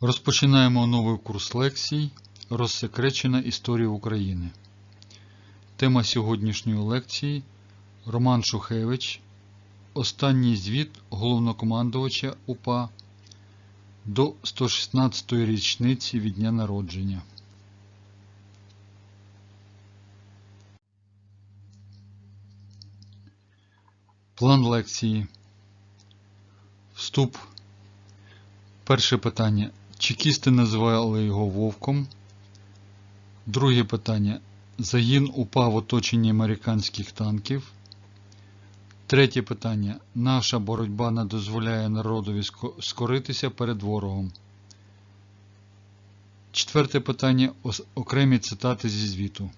Розпочинаємо новий курс лекцій Розсекречена історія України. Тема сьогоднішньої лекції Роман Шухевич. Останній звіт головнокомандувача УПА до 116-ї річниці від дня народження. План лекції. Вступ. Перше питання. Чекісти називали його вовком. Друге питання. Загін упав в оточенні американських танків. Третє питання. Наша боротьба не дозволяє народові скоритися перед ворогом. Четверте питання. Окремі цитати зі звіту.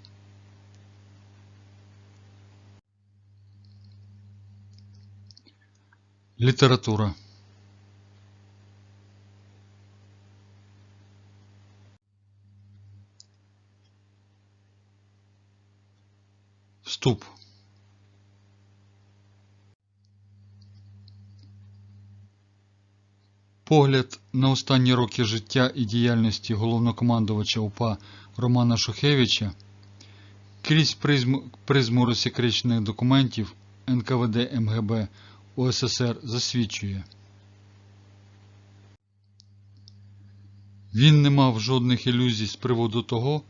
Література. Вступ. Погляд на останні роки життя і діяльності головнокомандувача УПА Романа Шухевича крізь призму, призму розсекречених документів НКВД МГБ УССР засвідчує. Він не мав жодних ілюзій з приводу того,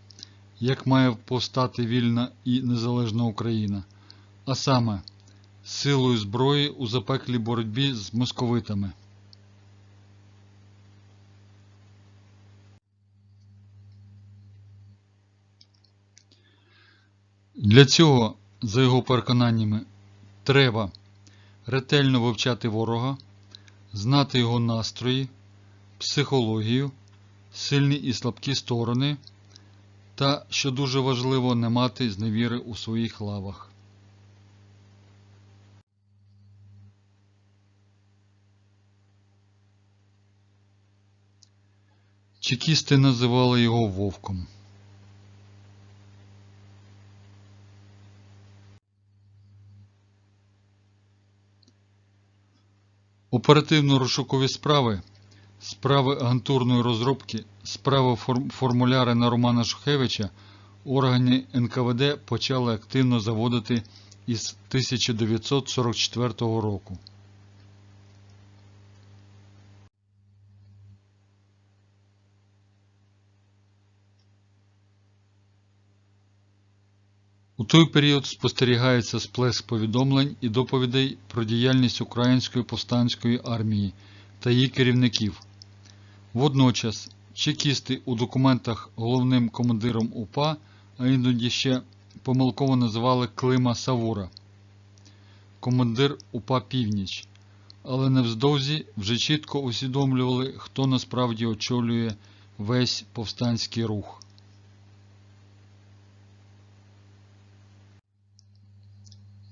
як має повстати вільна і незалежна Україна, а саме силою зброї у запеклій боротьбі з московитами. Для цього, за його переконаннями, треба ретельно вивчати ворога, знати його настрої, психологію, сильні і слабкі сторони та, що дуже важливо, не мати зневіри у своїх лавах. Чекісти називали його вовком. Оперативно-розшукові справи, справи агентурної розробки, справи формуляри на Романа Шухевича органи НКВД почали активно заводити із 1944 року. У той період спостерігається сплеск повідомлень і доповідей про діяльність Української повстанської армії та її керівників. Водночас чекісти у документах головним командиром УПА, а іноді ще помилково називали Клима Савура, командир УПА Північ, але невздовзі вже чітко усвідомлювали, хто насправді очолює весь повстанський рух.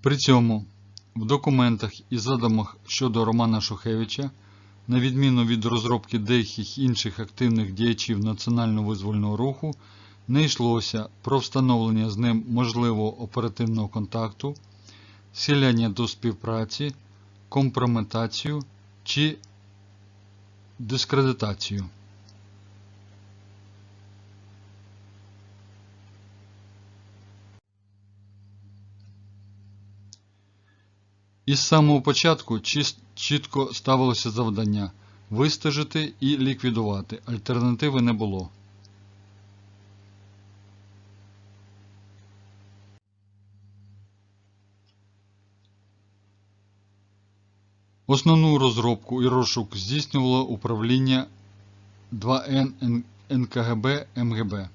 При цьому в документах і задумах щодо Романа Шухевича, на відміну від розробки деяких інших активних діячів національно-визвольного руху, не йшлося про встановлення з ним можливого оперативного контакту, схиляння до співпраці, компрометацію чи дискредитацію. Із самого початку чітко ставилося завдання вистежити і ліквідувати. Альтернативи не було. Основну розробку і розшук здійснювало управління 2Н НКГБ МГБ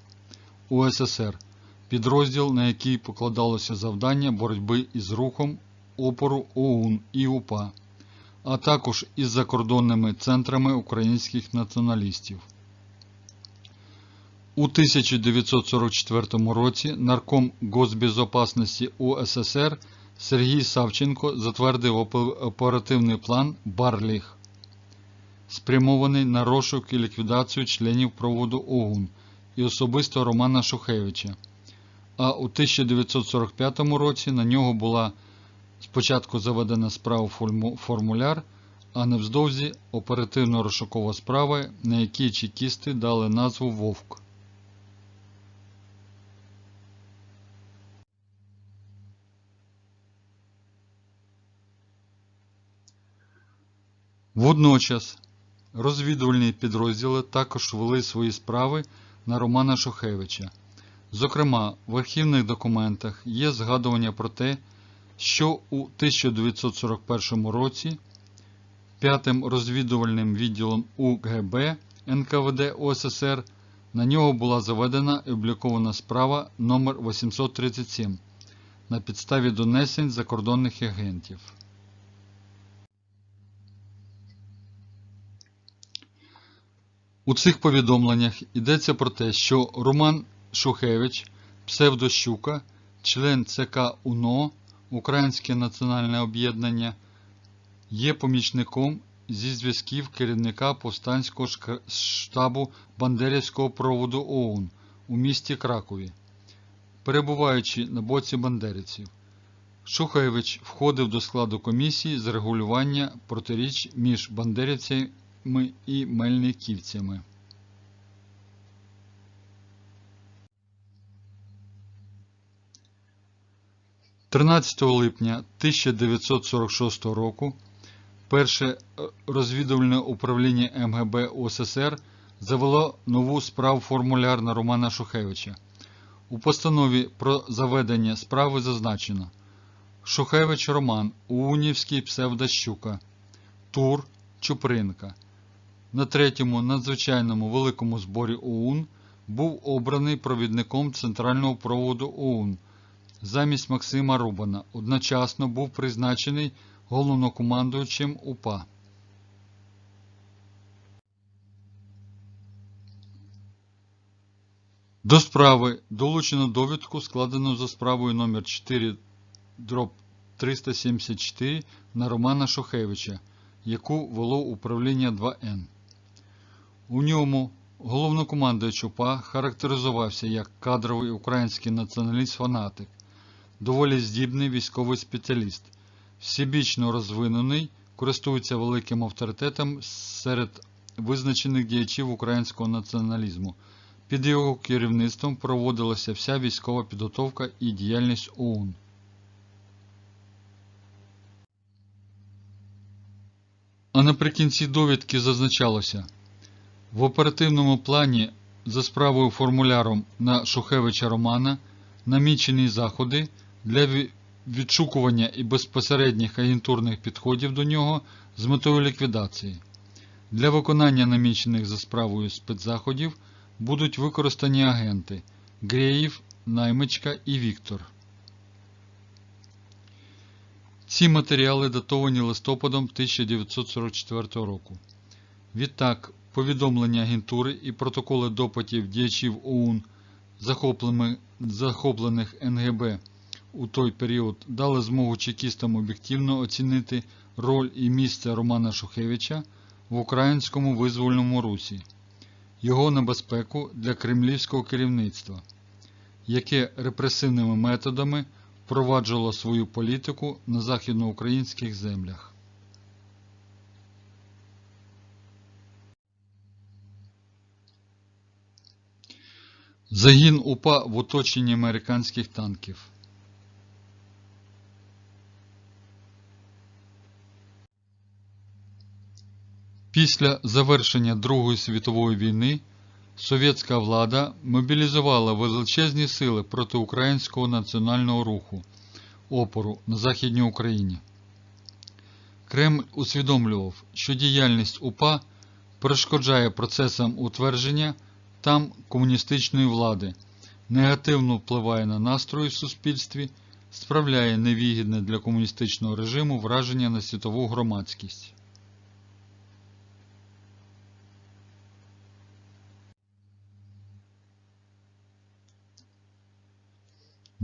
УССР, підрозділ, на який покладалося завдання боротьби із рухом опору ОУН і УПА, а також із закордонними центрами українських націоналістів. У 1944 році нарком Госбезопасності УССР Сергій Савченко затвердив оперативний план Барліг, спрямований на розшук і ліквідацію членів проводу ОУН і особисто Романа Шухевича. А у 1945 році на нього була Спочатку заведена справа формуляр, а невздовзі оперативно-розшукова справа, на якій чекісти дали назву Вовк. Водночас розвідувальні підрозділи також вели свої справи на Романа Шухевича. Зокрема, в архівних документах є згадування про те, що у 1941 році п'ятим розвідувальним відділом УГБ НКВД ОССР на нього була заведена і облікована справа номер 837 на підставі донесень закордонних агентів. У цих повідомленнях йдеться про те, що Роман Шухевич, псевдощука, член ЦК УНО, Українське національне об'єднання, є помічником зі зв'язків керівника повстанського штабу Бандерівського проводу ОУН у місті Кракові, перебуваючи на боці бандерівців. Шухевич входив до складу комісії з регулювання протиріч між бандерівцями і мельниківцями. – 13 липня 1946 року перше е, розвідувальне управління МГБ УССР завело нову справу формуляр на Романа Шухевича. У постанові про заведення справи зазначено Шухевич Роман, Уунівський псевдощука, Тур Чупринка. На третьому надзвичайному великому зборі ОУН був обраний провідником центрального проводу ОУН замість Максима Рубана. Одночасно був призначений головнокомандуючим УПА. До справи долучено довідку, складену за справою номер 4 дроб 374 на Романа Шухевича, яку вело управління 2Н. У ньому головнокомандуючий УПА характеризувався як кадровий український націоналіст-фанатик, доволі здібний військовий спеціаліст, всебічно розвинений, користується великим авторитетом серед визначених діячів українського націоналізму. Під його керівництвом проводилася вся військова підготовка і діяльність ОУН. А наприкінці довідки зазначалося, в оперативному плані за справою формуляром на Шухевича Романа намічені заходи для відшукування і безпосередніх агентурних підходів до нього з метою ліквідації. Для виконання намічених за справою спецзаходів будуть використані агенти Греїв, Наймичка і Віктор. Ці матеріали датовані листопадом 1944 року. Відтак, повідомлення агентури і протоколи допитів діячів ОУН, захоплених НГБ у той період, дали змогу чекістам об'єктивно оцінити роль і місце Романа Шухевича в українському визвольному русі, його небезпеку для кремлівського керівництва, яке репресивними методами впроваджувало свою політику на західноукраїнських землях. Загін УПА в оточенні американських танків. Після завершення Другої світової війни совєтська влада мобілізувала величезні сили проти українського національного руху опору на Західній Україні. Кремль усвідомлював, що діяльність УПА перешкоджає процесам утвердження там комуністичної влади, негативно впливає на настрої в суспільстві, справляє невигідне для комуністичного режиму враження на світову громадськість.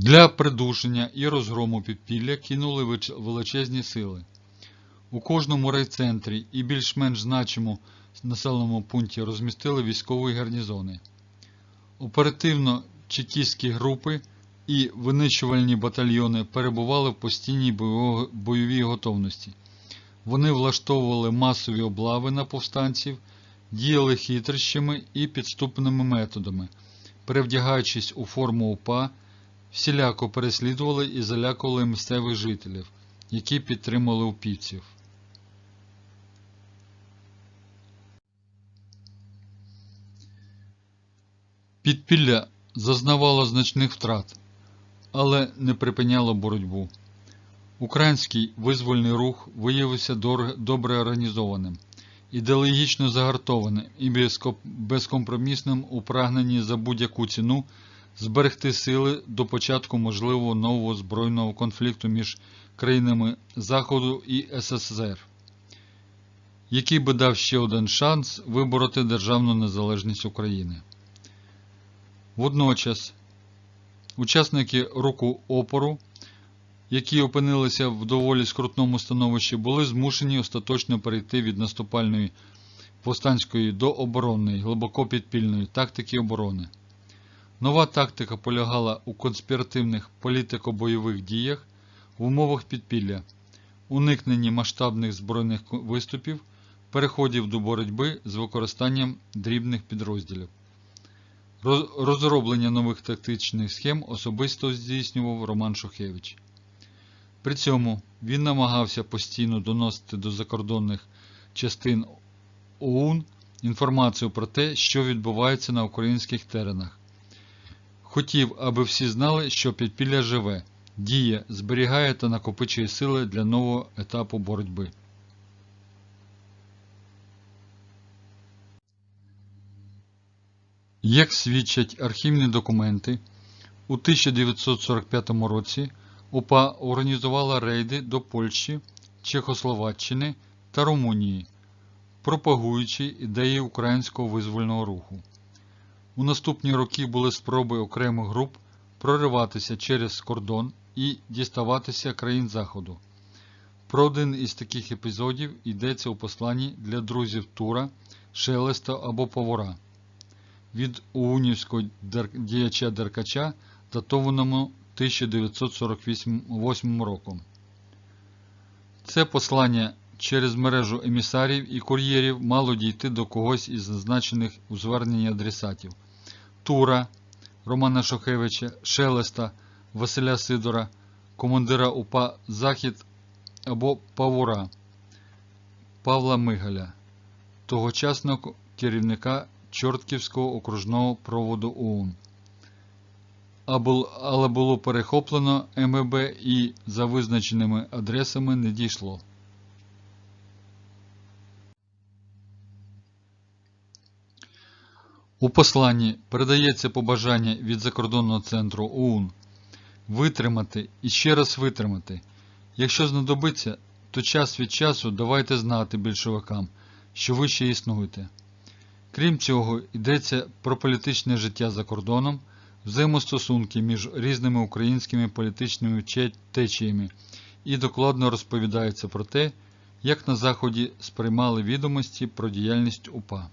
Для придушення і розгрому підпілля кинули величезні сили. У кожному райцентрі і більш-менш значимому населеному пункті розмістили військові гарнізони. Оперативно чекістські групи і винищувальні батальйони перебували в постійній бойовій готовності. Вони влаштовували масові облави на повстанців, діяли хитрощами і підступними методами, перевдягаючись у форму УПА, всіляко переслідували і залякували місцевих жителів, які підтримували упівців. Підпілля зазнавало значних втрат, але не припиняло боротьбу. Український визвольний рух виявився добре організованим, ідеологічно загартованим і безкомпромісним у прагненні за будь-яку ціну зберегти сили до початку можливого нового збройного конфлікту між країнами Заходу і СССР, який би дав ще один шанс вибороти державну незалежність України. Водночас учасники руху опору, які опинилися в доволі скрутному становищі, були змушені остаточно перейти від наступальної повстанської до оборонної, глибоко підпільної тактики оборони. Нова тактика полягала у конспіративних політико-бойових діях в умовах підпілля, уникненні масштабних збройних виступів, переходів до боротьби з використанням дрібних підрозділів. Розроблення нових тактичних схем особисто здійснював Роман Шухевич. При цьому він намагався постійно доносити до закордонних частин ОУН інформацію про те, що відбувається на українських теренах. Хотів, аби всі знали, що підпілля живе, діє, зберігає та накопичує сили для нового етапу боротьби. Як свідчать архівні документи, у 1945 році УПА організувала рейди до Польщі, Чехословаччини та Румунії, пропагуючи ідеї українського визвольного руху. У наступні роки були спроби окремих груп прориватися через кордон і діставатися країн Заходу. Про один із таких епізодів йдеться у посланні для друзів Тура, Шелеста або Повора від уунівського діяча Деркача, датованому 1948 роком. Це послання через мережу емісарів і кур'єрів мало дійти до когось із зазначених у зверненні адресатів Тура, Романа Шохевича, Шелеста, Василя Сидора, командира УПА Захід або Павура Павла Мигаля, тогочасного керівника Чортківського окружного проводу ОУН. Але було перехоплено МВБ і за визначеними адресами не дійшло. У посланні передається побажання від закордонного центру ОУН витримати і ще раз витримати. Якщо знадобиться, то час від часу давайте знати більшовикам, що ви ще існуєте. Крім цього, йдеться про політичне життя за кордоном, взаємостосунки між різними українськими політичними течіями і докладно розповідається про те, як на Заході сприймали відомості про діяльність УПА.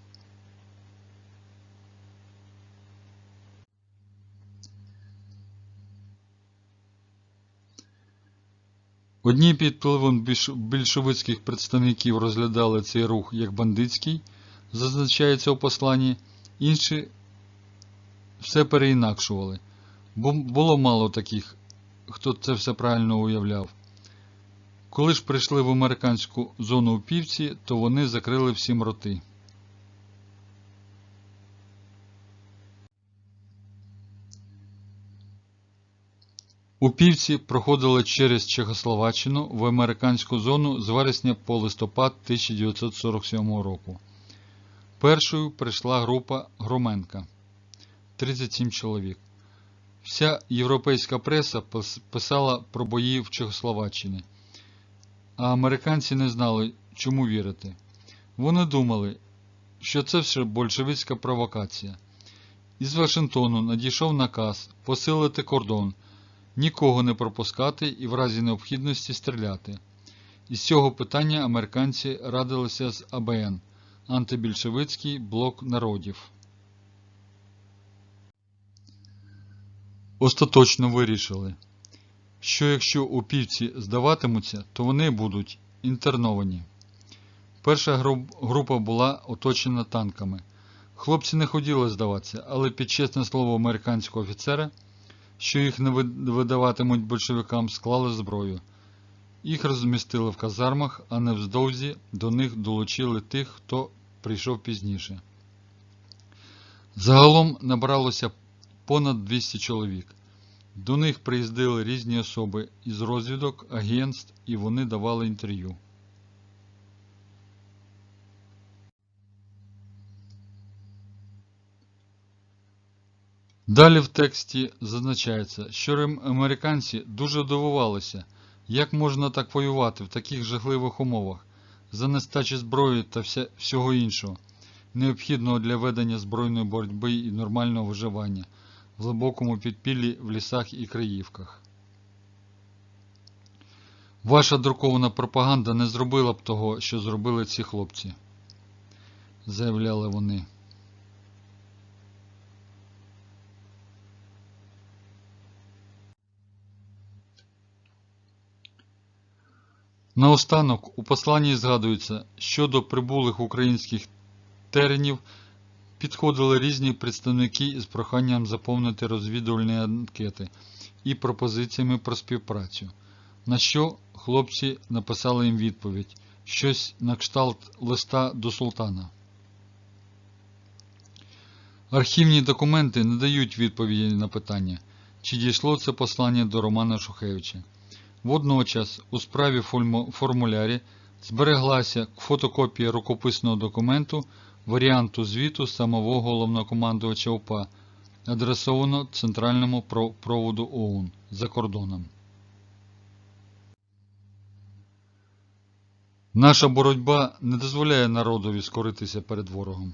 Одні під впливом більшовицьких представників розглядали цей рух як бандитський, зазначається у посланні, інші все переінакшували, було мало таких, хто це все правильно уявляв. Коли ж прийшли в американську зону упівці, то вони закрили всім роти. Упівці проходили через Чехословаччину в американську зону з вересня по листопад 1947 року. Першою прийшла група Громенка 37 чоловік. Вся європейська преса писала про бої в Чехословаччині, а американці не знали, чому вірити. Вони думали, що це все большевицька провокація. Із Вашингтону надійшов наказ посилити кордон, нікого не пропускати і в разі необхідності стріляти. Із цього питання американці радилися з АБН антибільшевицький блок народів. Остаточно вирішили, що якщо упівці здаватимуться, то вони будуть інтерновані. Перша група була оточена танками. Хлопці не хотіли здаватися, але під чесне слово американського офіцера, що їх не видаватимуть большевикам, склали зброю. Їх розмістили в казармах, а невздовзі до них долучили тих, хто прийшов пізніше. Загалом набралося понад 200 чоловік. До них приїздили різні особи із розвідок, агентств, і вони давали інтерв'ю. Далі в тексті зазначається, що американці дуже дивувалися, як можна так воювати в таких жахливих умовах, за нестачі зброї та всього іншого, необхідного для ведення збройної боротьби і нормального виживання в глибокому підпіллі в лісах і краївках. Ваша друкована пропаганда не зробила б того, що зробили ці хлопці, заявляли вони. Наостанок у посланні згадується, що до прибулих українських теренів підходили різні представники із проханням заповнити розвідувальні анкети і пропозиціями про співпрацю. На що хлопці написали їм відповідь щось на кшталт листа до султана. Архівні документи не дають відповіді на питання, чи дійшло це послання до Романа Шухевича. Водночас у справі формулярі збереглася фотокопія рукописного документу варіанту звіту самого головнокомандувача УПА, адресовано Центральному проводу ОУН за кордоном. Наша боротьба не дозволяє народові скоритися перед ворогом.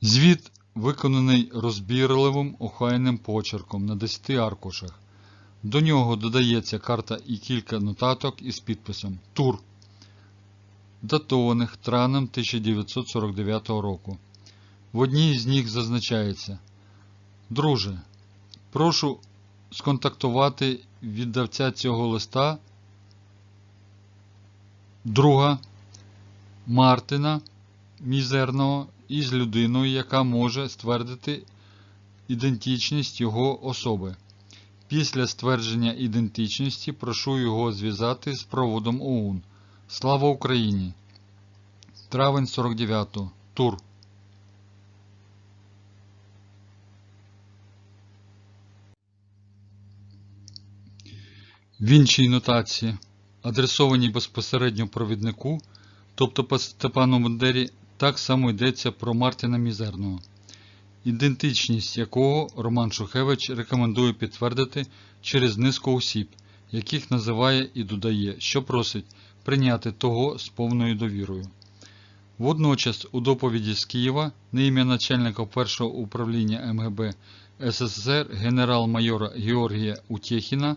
Звіт виконаний розбірливим охайним почерком на 10 аркушах. До нього додається карта і кілька нотаток із підписом Тур, датованих травнем 1949 року. В одній з них зазначається Друже, прошу сконтактувати віддавця цього листа друга Мартина Мізерного із людиною, яка може ствердити ідентичність його особи. Після ствердження ідентичності прошу його зв'язати з проводом ОУН. Слава Україні! Травень 49. Тур. В іншій нотації, адресованій безпосередньо провіднику, тобто Степану Бандері, так само йдеться про Мартина Мізерного, ідентичність якого Роман Шухевич рекомендує підтвердити через низку осіб, яких називає і додає, що просить прийняти того з повною довірою. Водночас у доповіді з Києва на ім'я начальника першого управління МГБ СССР генерал-майора Георгія Утєхіна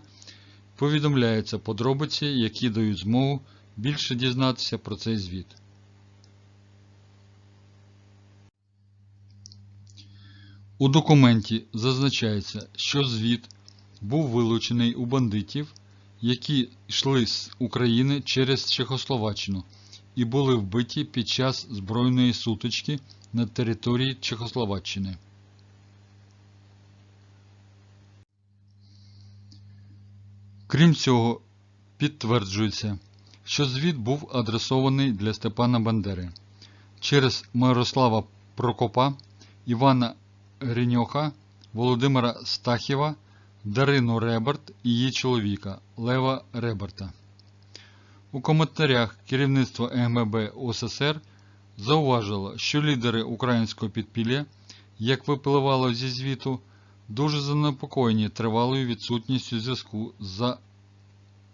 повідомляються подробиці, які дають змогу більше дізнатися про цей звіт. У документі зазначається, що звіт був вилучений у бандитів, які йшли з України через Чехословаччину і були вбиті під час збройної сутички на території Чехословаччини. Крім цього, підтверджується, що звіт був адресований для Степана Бандери через Мирослава Прокопа, Івана Гриньоха, Володимира Стахєва, Дарину Реберт і її чоловіка Лева Реберта. У коментарях керівництво МГБ ОССР зауважило, що лідери українського підпілля, як випливало зі звіту, дуже занепокоєні тривалою відсутністю зв'язку за,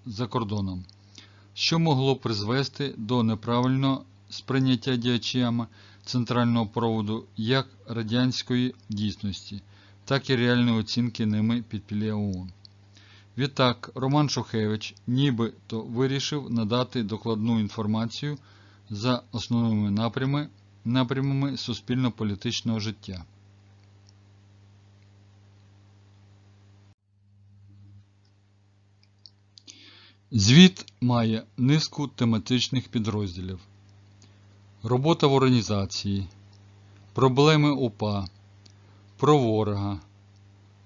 за кордоном, що могло призвести до неправильного сприйняття діячами центрального проводу як радянської дійсності, так і реальної оцінки ними підпілля ООН. Відтак, Роман Шухевич нібито вирішив надати докладну інформацію за основними напрямами, напрямами суспільно-політичного життя. Звіт має низку тематичних підрозділів. Робота в організації, проблеми УПА, про ворога,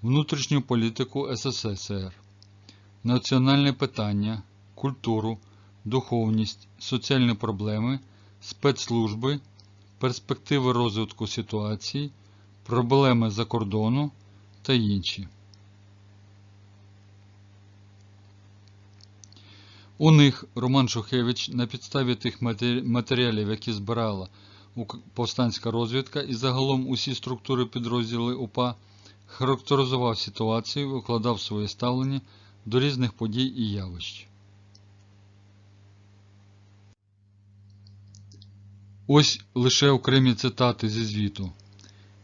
внутрішню політику СССР, національне питання, культуру, духовність, соціальні проблеми, спецслужби, перспективи розвитку ситуації, проблеми за кордону та інші. У них Роман Шухевич на підставі тих матеріалів, які збирала повстанська розвідка і загалом усі структури підрозділи УПА, характеризував ситуацію, викладав своє ставлення до різних подій і явищ. Ось лише окремі цитати зі звіту,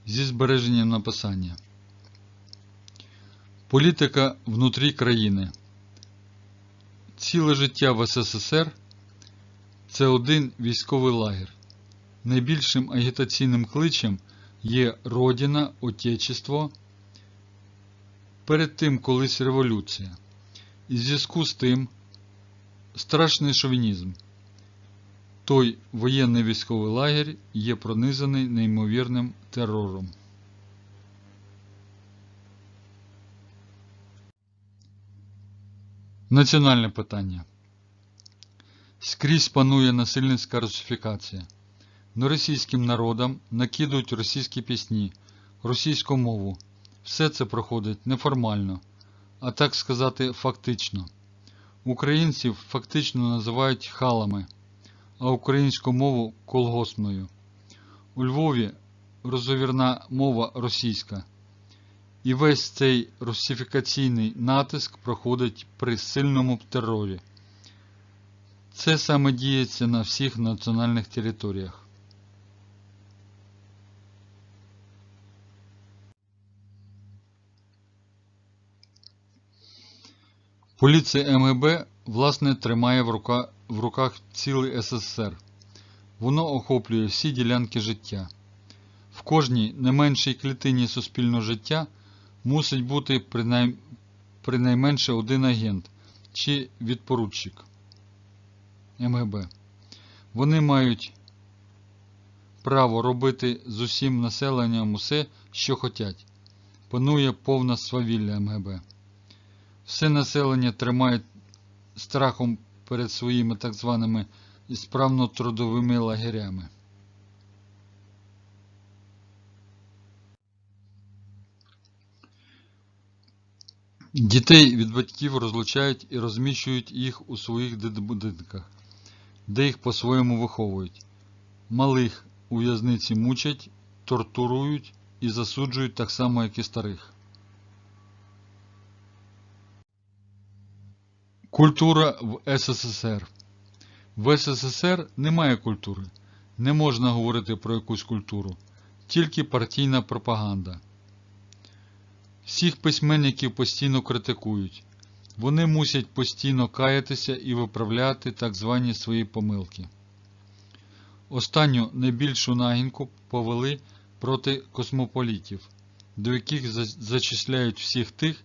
зі збереженням написання. Політика внутрі країни. Ціле життя в СССР це один військовий лагер. Найбільшим агітаційним кличем є Родина, Отечество. Перед тим колись революція. І зв'язку з тим страшний шовінізм. Той воєнний військовий лагерь є пронизаний неймовірним терором. Національне питання. Скрізь панує насильницька русифікація. Неросійським народам накидують російські пісні, російську мову. Все це проходить неформально, а так сказати, фактично. Українців фактично називають халами, а українську мову колгоспною. У Львові розовірна мова російська. І весь цей русифікаційний натиск проходить при сильному терорі. Це саме діється на всіх національних територіях. Поліція МГБ власне тримає в, рука, в руках цілий СССР. Воно охоплює всі ділянки життя. В кожній не меншій клітині суспільного життя мусить бути принай... принайменше один агент чи відпоручик МГБ. Вони мають право робити з усім населенням усе, що хотять. Панує повна свавілля МГБ. Все населення тримають страхом перед своїми так званими ісправно-трудовими лагерями. Дітей від батьків розлучають і розміщують їх у своїх будинках, де їх по-своєму виховують. Малих у в'язниці мучать, тортурують і засуджують так само, як і старих. Культура в СССР. В СССР немає культури. Не можна говорити про якусь культуру, тільки партійна пропаганда. Всіх письменників постійно критикують. Вони мусять постійно каятися і виправляти так звані свої помилки. Останню найбільшу нагінку повели проти космополітів, до яких зачисляють всіх тих,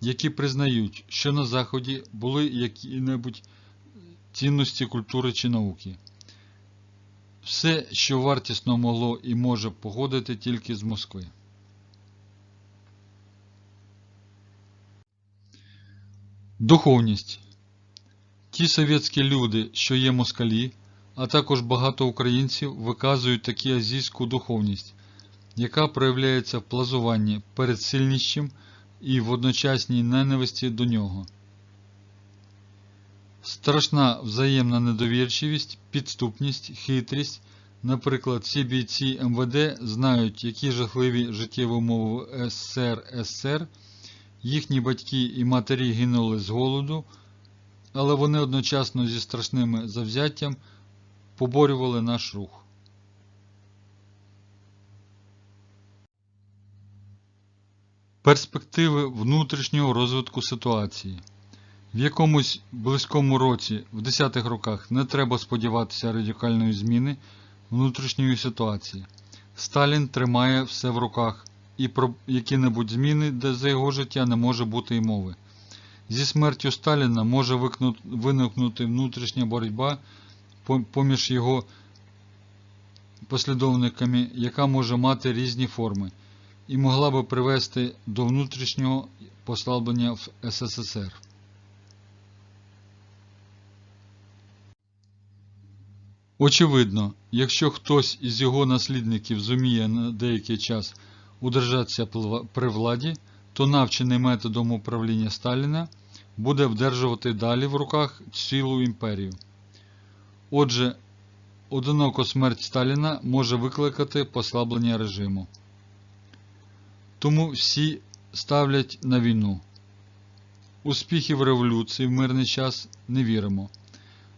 які признають, що на Заході були які-небудь цінності культури чи науки. Все, що вартісно могло і може походити тільки з Москви. Духовність. Ті совєтські люди, що є москалі, а також багато українців виказують таку азійську духовність, яка проявляється в плазуванні перед сильнішим і водночасній ненависті до нього. Страшна взаємна недовірчивість, підступність, хитрість. Наприклад, всі бійці МВД знають, які жахливі життєві умови СССР СССР, їхні батьки і матері гинули з голоду, але вони одночасно зі страшним завзяттям поборювали наш рух. Перспективи внутрішнього розвитку ситуації. В якомусь близькому році, в 10-х роках, не треба сподіватися радикальної зміни внутрішньої ситуації. Сталін тримає все в руках, і про які-небудь зміни за його життя не може бути й мови. Зі смертю Сталіна може виникнути внутрішня боротьба поміж його послідовниками, яка може мати різні форми, і могла би привести до внутрішнього послаблення в СССР. Очевидно, якщо хтось із його наслідників зуміє на деякий час удержатися при владі, то навчений методом управління Сталіна буде вдержувати далі в руках цілу імперію. Отже, одиноко смерть Сталіна може викликати послаблення режиму. Тому всі ставлять на війну. Успіхів революції в мирний час не віримо.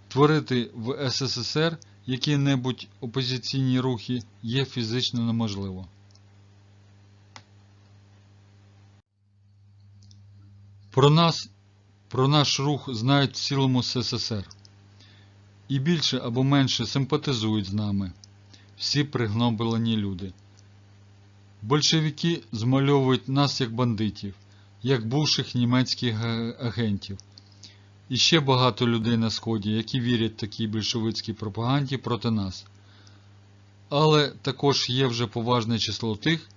Творити в СССР які-небудь опозиційні рухи є фізично неможливо. Про нас, про наш рух знають в цілому СССР. І більше або менше симпатизують з нами всі пригноблені люди. Большевики змальовують нас як бандитів, як бувших німецьких агентів. І ще багато людей на Сході, які вірять такій більшовицькій пропаганді проти нас. Але також є вже поважне число тих,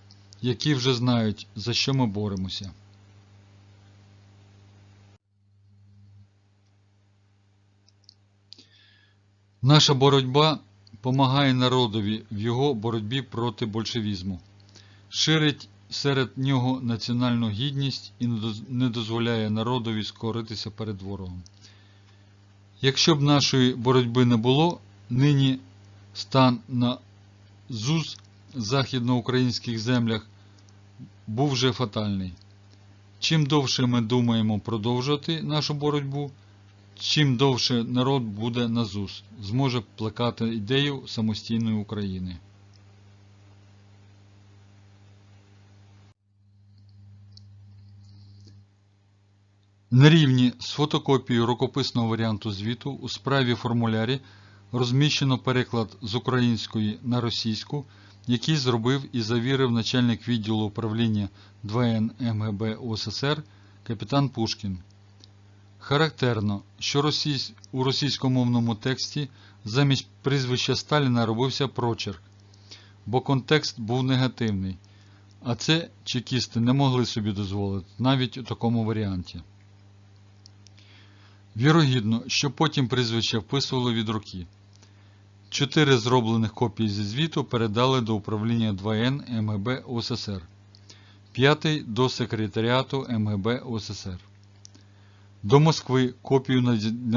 які вже знають, за що ми боремося. Наша боротьба помагає народові в його боротьбі проти большевізму, ширить серед нього національну гідність і не дозволяє народові скоритися перед ворогом. Якщо б нашої боротьби не було, нині стан на ЗУЗ західноукраїнських землях був вже фатальний. Чим довше ми думаємо продовжувати нашу боротьбу, чим довше народ буде на ЗУЗ, зможе плекати ідею самостійної України. На рівні з фотокопією рукописного варіанту звіту у справі формулярі розміщено переклад з української на російську, який зробив і завірив начальник відділу управління 2Н МГБ УССР капітан Пушкін. Характерно, що у російськомовному тексті замість прізвища Сталіна робився прочерк, бо контекст був негативний, а це чекісти не могли собі дозволити навіть у такому варіанті. Вірогідно, що потім прізвище вписували від руки. Чотири зроблених копії зі звіту передали до управління 2Н МГБ УССР, п'ятий до секретаріату МГБ УССР. До Москви копію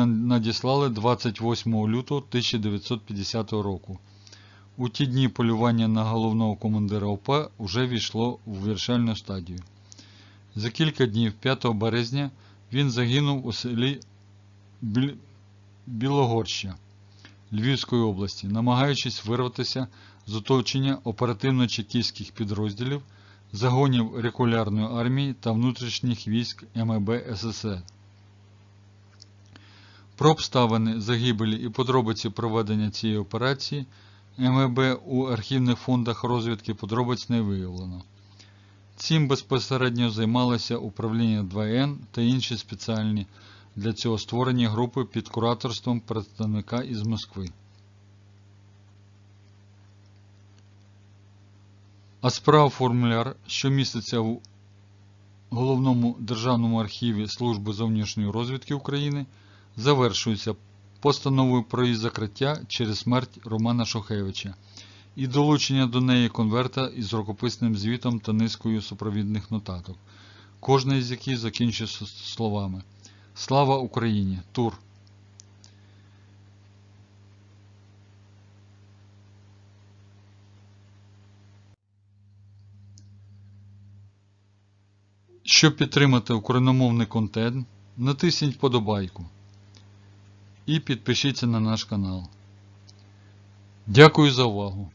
надіслали 28 лютого 1950 року. У ті дні полювання на головного командира ОП вже війшло у вирішальну стадію. За кілька днів, 5 березня, він загинув у селі Білогорща Львівської області, намагаючись вирватися з оточення оперативно-чекістських підрозділів, загонів регулярної армії та внутрішніх військ МБ СССР. Про обставини загибелі і подробиці проведення цієї операції МВБ у архівних фондах розвідки подробиць не виявлено. Цим безпосередньо займалося управління 2Н та інші спеціальні для цього створені групи під кураторством представника із Москви. А справа формуляр, що міститься в Головному державному архіві Служби зовнішньої розвідки України, завершується постановою про її закриття через смерть Романа Шухевича і долучення до неї конверта із рукописним звітом та низкою супровідних нотаток, кожна із яких закінчується словами Слава Україні! Тур! Щоб підтримати україномовний контент, натисніть вподобайку і підпишіться на наш канал. Дякую за увагу!